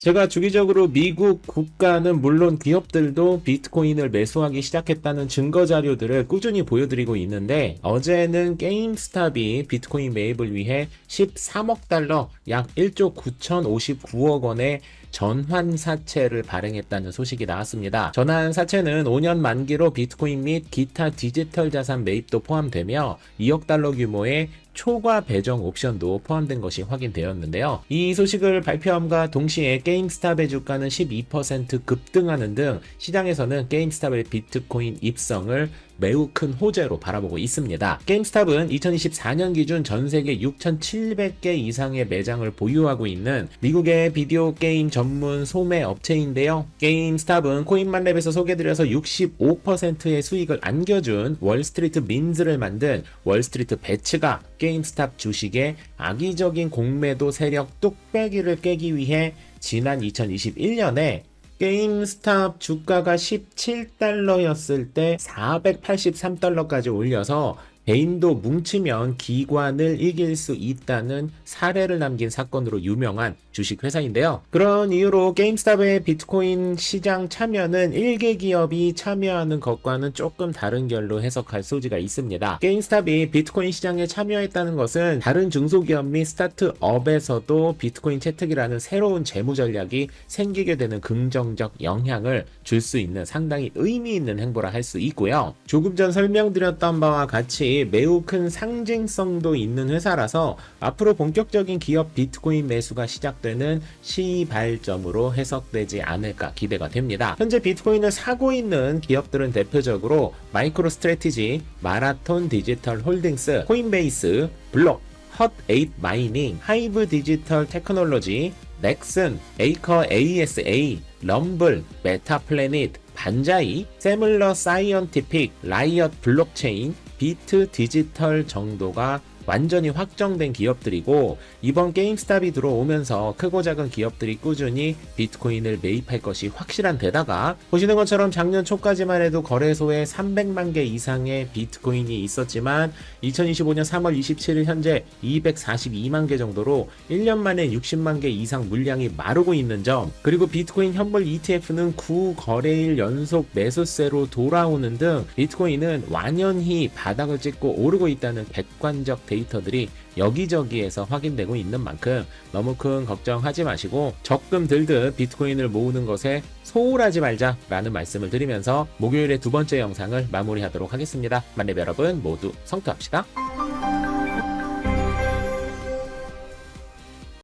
제가 주기적으로 미국 국가는 물론 기업들도 비트코인을 매수하기 시작했다는 증거 자료들을 꾸준히 보여드리고 있는데 어제는 게임스탑이 비트코인 매입을 위해 13억 달러 약 1조 9,059억 원의 전환 사채를 발행했다는 소식이 나왔습니다. 전환 사채는 5년 만기로 비트코인 및 기타 디지털 자산 매입도 포함되며 2억 달러 규모의 초과 배정 옵션도 포함된 것이 확인되었는데요. 이 소식을 발표함과 동시에 게임스탑의 주가는 12% 급등하는 등 시장에서는 게임스탑의 비트코인 입성을 매우 큰 호재로 바라보고 있습니다. 게임스탑은 2024년 기준 전 세계 6,700개 이상의 매장을 보유하고 있는 미국의 비디오 게임 전문 소매 업체인데요. 게임스탑은 코인만랩에서 소개드려서 65%의 수익을 안겨준 월스트리트 민즈를 만든 월스트리트 배츠가 게임스탑 주식의 악의적인 공매도 세력 뚝배기를 깨기 위해 지난 2021년에 게임스탑 주가가 17달러였을 때 483달러까지 올려서 개인도 뭉치면 기관을 이길 수 있다는 사례를 남긴 사건으로 유명한 주식 회사인데요. 그런 이유로 게임스탑의 비트코인 시장 참여는 1개 기업이 참여하는 것과는 조금 다른 결로 해석할 소지가 있습니다. 게임스탑이 비트코인 시장에 참여했다는 것은 다른 중소기업 및 스타트업에서도 비트코인 채택이라는 새로운 재무 전략이 생기게 되는 긍정적 영향을 줄 수 있는 상당히 의미 있는 행보라 할 수 있고요. 조금 전 설명드렸던 바와 같이 매우 큰 상징성도 있는 회사라서 앞으로 본격적인 기업 비트코인 매수가 시작되는 시발점으로 해석되지 않을까 기대가 됩니다. 현재 비트코인을 사고 있는 기업들은 대표적으로 마이크로 스트래티지, 마라톤 디지털 홀딩스, 코인베이스, 블록, 헛8 마이닝, 하이브 디지털 테크놀로지, 넥슨, 에이커 ASA, 럼블, 메타플래닛, 반자이, 세물러 사이언티픽, 라이엇 블록체인, 비트 디지털 정도가 완전히 확정된 기업들이고 이번 게임스탑이 들어오면서 크고 작은 기업들이 꾸준히 비트코인을 매입할 것이 확실한 데다가 보시는 것처럼 작년 초까지만 해도 거래소에 300만 개 이상의 비트코인이 있었지만 2025년 3월 27일 현재 242만 개 정도로 1년 만에 60만 개 이상 물량이 마르고 있는 점 그리고 비트코인 현물 ETF는 9거래일 연속 매수세로 돌아오는 등 비트코인은 완연히 바닥을 찍고 오르고 있다는 객관적 데이터들이 여기저기에서 확인되고 있는 만큼 너무 큰 걱정하지 마시고 적금 들듯 비트코인을 모으는 것에 소홀하지 말자라는 말씀을 드리면서 목요일의 두 번째 영상을 마무리하도록 하겠습니다. 만렙 여러분 모두 성투합시다.